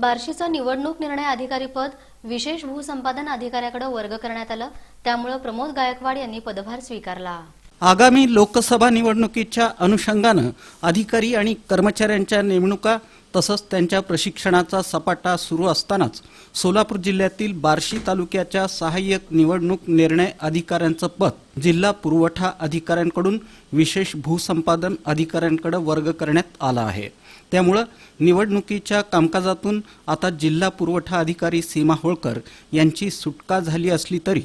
बार्शीचं निवडणूक निर्णय अधिकारी पद विशेष भूसंपादन अधिकाऱ्याकडे वर्ग करण्यात आलं. त्यामुळे प्रमोद गायकवाड यांनी पदभार स्वीकारला. आगामी लोकसभा निवडणुकीच्या अनुषंगानं अधिकारी आणि कर्मचाऱ्यांच्या नेमणुका तसंच त्यांच्या प्रशिक्षणाचा सपाटा सुरू असतानाच सोलापूर जिल्ह्यातील बार्शी तालुक्याच्या सहाय्यक निवडणूक निर्णय अधिकाऱ्यांचं पद जिल्हा पुरवठा अधिकाऱ्यांकडून विशेष भूसंपादन अधिकाऱ्यांकडे वर्ग करण्यात आला आहे. त्यामुळं निवडणुकीच्या कामकाजातून आता जिल्हा पुरवठा अधिकारी सीमा होळकर यांची सुटका झाली असली तरी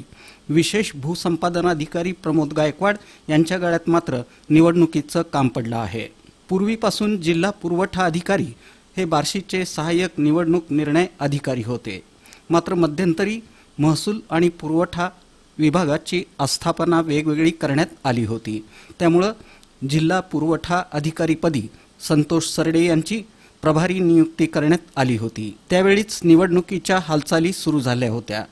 विशेष भूसंपादनाधिकारी प्रमोद गायकवाड यांच्या गळ्यात मात्र निवडणुकीचं काम पडलं आहे. पूर्वीपासून जिल्हा पुरवठा अधिकारी हे बार्शीचे सहाय्यक निवडणूक निर्णय अधिकारी होते. मात्र मध्यंतरी महसूल आणि पुरवठा विभागाची आस्थापना वेगवेगळी करण्यात आली होती. त्यामुळं जिल्हा पुरवठा अधिकारीपदी संतोष सरडे यांची प्रभारी नियुक्ती करण्यात आली होती. त्यावेळीच निवडणुकीच्या हालचाली सुरू झाल्या होत्या.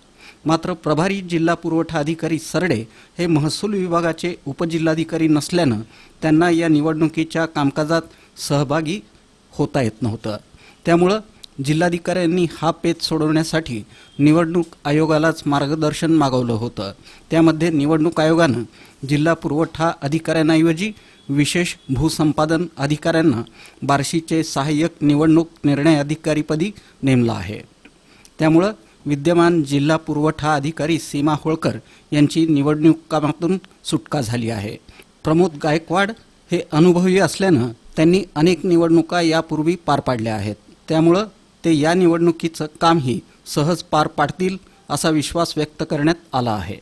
मात्र प्रभारी जिल्हा पुरवठा अधिकारी सरडे हे महसूल विभागाचे उपजिल्हाधिकारी नसल्यानं त्यांना या निवडणुकीच्या कामकाजात सहभागी होता येत नव्हतं. त्यामुळं जिल्हाधिकाऱ्यांनी हा पेच सोडवण्यासाठी निवडणूक आयोगालाच मार्गदर्शन मागवलं होतं. त्यामध्ये निवडणूक आयोगानं जिल्हा पुरवठा अधिकाऱ्यांऐवजी विशेष भूसंपादन अधिकाऱ्यांना बार्शीचे सहाय्यक निवडणूक निर्णय अधिकारीपदी नेमलं आहे. त्यामुळं विद्यमान जिल्हा पुरवठा अधिकारी सीमा होळकर यांची निवडणूक कामातून सुटका झाली आहे. प्रमोद गायकवाड हे अनुभवी असल्यानं त्यांनी अनेक निवडणुका यापूर्वी पार पाडल्या आहेत. त्यामुळं ते या निवडणुकीचं कामही सहज पार पाडतील असा विश्वास व्यक्त करण्यात आला आहे.